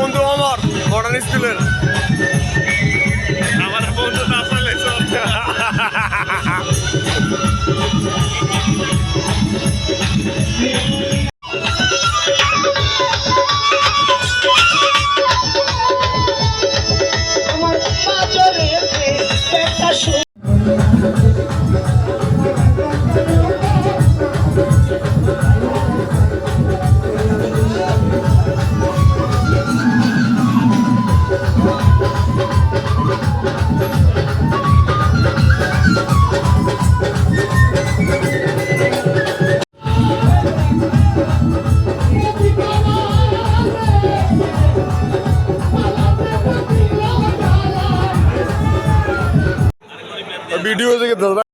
বন্ধু আমার মডার্ন স্কুলের একটা ভিডিও থেকে